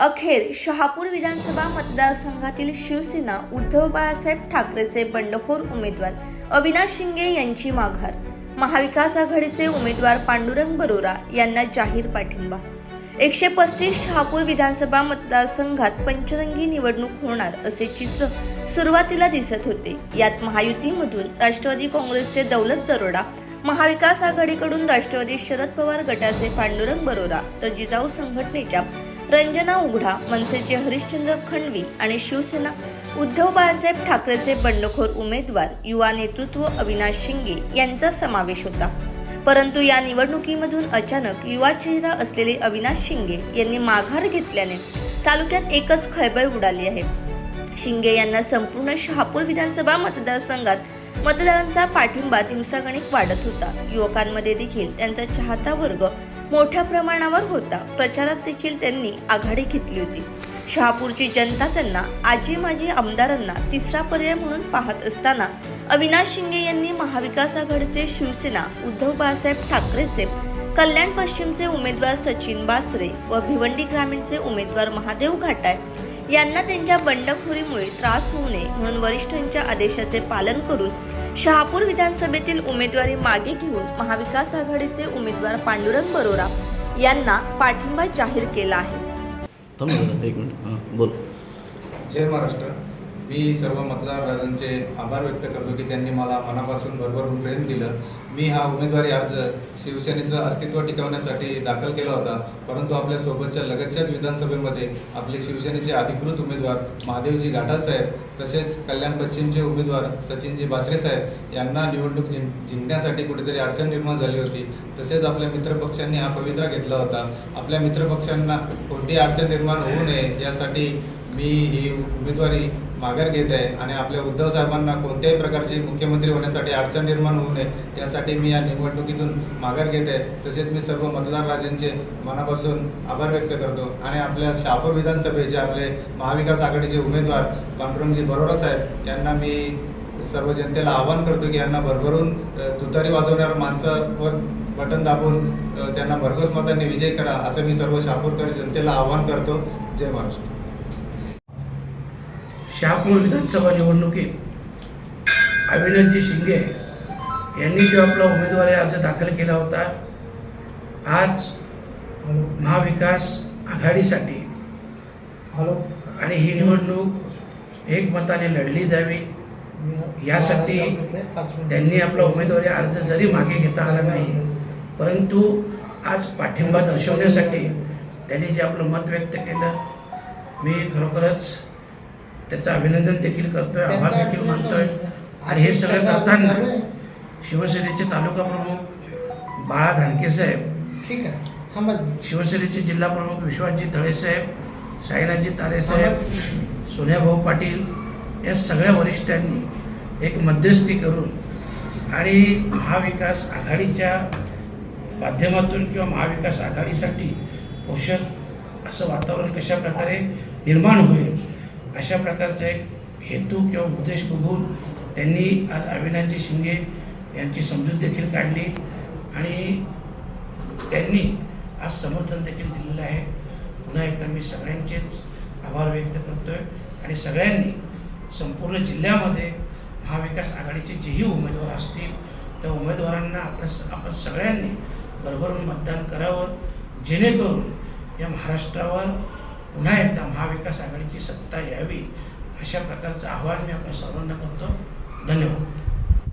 अखेर शहापूर विधानसभा मतदारसंघातील शिवसेना उद्धव बाळासाहेब ठाकरेचे बंडखोर उमेदवार अविनाश शिंगे यांची माघार. महाविकास आघाडीचे उमेदवार पांडुरंग बरोरा यांना जाहीर पाठिंबा. एकशे पस्तीस शहापूर विधानसभा मतदारसंघात पंचरंगी निवडणूक होणार असे चित्र सुरुवातीला दिसत होते. यात महायुतीमधून राष्ट्रवादी काँग्रेसचे दौलत दरोडा महाविकास आघाडीकडून राष्ट्रवादी शरद पवार गटाचे पांडुरंग बरोरा तर जिजाऊ संघटनेच्या रंजना उघडा मनसेचे हरिश्चंद्र खंडवी आणि शिवसेना उद्धव बाळासाहेब ठाकरेचे बंडखोर उमेदवार युवा नेतृत्व अविनाश शिंगे यांचा समावेश होता. परंतु या निवडणुकीमधून अचानक युवा चेहरा असलेले अविनाश शिंगे यांनी माघार घेतल्याने तालुक्यात एकच खळबळ उडाली आहे. शिंगे यांना संपूर्ण शहापूर विधानसभा मतदारसंघात मतदारांचा पाठिंबा दिवसागणिक वाढत होता. युवकांमध्ये देखील त्यांचा चाहता वर्ग मोठ्या प्रमाणावर होता. प्रचारात देखील त्यांनी आघाडी घेतली होती. शहापूरची जनता त्यांना आजी माजी आमदारांना तिसरा पर्याय म्हणून पाहत असताना अविनाश शिंगे यांनी महाविकास आघाडीचे शिवसेना उद्धव बाळासाहेब ठाकरेचे कल्याण पश्चिमचे उमेदवार सचिन बासरे व भिवंडी ग्रामीणचे उमेदवार महादेव घाटाय यांना त्यांच्या बंडखोरीमुळे त्रास होऊ नये म्हणून वरिष्ठांच्या आदेशाचे पालन करून शहापूर विधानसभेतील उमेदवारी मागे घेऊन महाविकास आघाडीचे उमेदवार पांडुरंग बरोरा यांना पाठिंबा जाहीर केला आहे. हां जय महाराष्ट्र. मी सर्व मतदारांचे आभार व्यक्त करतो की त्यांनी मला मनापासून भरभरून प्रेम दिलं. मी हा उमेदवारी अर्ज शिवसेनेचं अस्तित्व टिकवण्यासाठी दाखल केला होता. परंतु आपल्या सोबतच्या लगतच्याच विधानसभेमध्ये आपले शिवसेनेचे अधिकृत उमेदवार महादेवजी घाटाल साहेब तसेच कल्याण पश्चिमचे उमेदवार सचिनजी बासरे साहेब यांना निवडणूक जिं जिंकण्यासाठी कुठेतरी अडचण निर्माण झाली होती. तसेच आपल्या मित्रपक्षांनी हा पवित्रा घेतला होता. आपल्या मित्रपक्षांना कोणतीही अडचण निर्माण होऊ नये यासाठी मी ही उमेदवारी माघार घेत आहे आणि आपल्या उद्धव साहेबांना कोणत्याही प्रकारची मुख्यमंत्री होण्यासाठी अडचण निर्माण होऊ नये यासाठी मी या निवडणुकीतून माघार घेत आहे. तसेच मी सर्व मतदार राजांचे मनापासून आभार व्यक्त करतो आणि आपल्या शहापूर विधानसभेचे आपले महाविकास आघाडीचे उमेदवार पांडुरंगजी बरोरा साहेब यांना मी सर्व जनतेला आवाहन करतो की यांना भरभरून तुतारी वाजवणाऱ्या माणसावर बटन दाबून त्यांना भरघोस मतांनी विजय करा असं मी सर्व शहापूरकर जनतेला आवाहन करतो. जय महाराष्ट्र. शहापूर विधानसभा निवडणुकीत अविनाथजी शिंगे यांनी जो आपला उमेदवारी अर्ज दाखल केला होता आज महाविकास आघाडीसाठी हॅलो. आणि ही निवडणूक एकमताने लढली जावी यासाठी त्यांनी आपला उमेदवारी अर्ज जरी मागे घेता आला नाही परंतु आज पाठिंबा दर्शवण्यासाठी त्यांनी जे आपलं मत व्यक्त केलं मी खरोखरच त्याचं अभिनंदन देखील करतोय आभार देखील मानतोय. आणि हे सगळं करताना शिवसेनेचे तालुका प्रमुख बाळा धानके साहेब ठीक आहे. थांबा. शिवसेनेचे जिल्हा प्रमुख विश्वासजी तळे साहेब साईनाथजी तारे साहेब सोन्याभाऊ पाटील या सगळ्या वरिष्ठांनी एक मध्यस्थी करून आणि महाविकास आघाडीच्या माध्यमातून किंवा महाविकास आघाडीसाठी पोषक असं वातावरण कशा प्रकारे निर्माण होईल अशा प्रकारचा एक हेतू किंवा उद्देश बघून त्यांनी आज अविनाशजी शिंगे यांची समजूत देखील काढली आणि त्यांनी आज समर्थन देखील दिलेलं आहे. पुन्हा एकदा मी सगळ्यांचेच आभार व्यक्त करतो आहे आणि सगळ्यांनी संपूर्ण जिल्ह्यामध्ये महाविकास आघाडीचे जेही उमेदवार असतील त्या उमेदवारांना आपल्या आपण सगळ्यांनी भरभरून मतदान करावं जेणेकरून या महाराष्ट्रावर पुन्हा एकदा महाविकास आघाडीची सत्ता यावी अशा प्रकारचं आवाहन मी आपल्या सर्वांना करतो. धन्यवाद.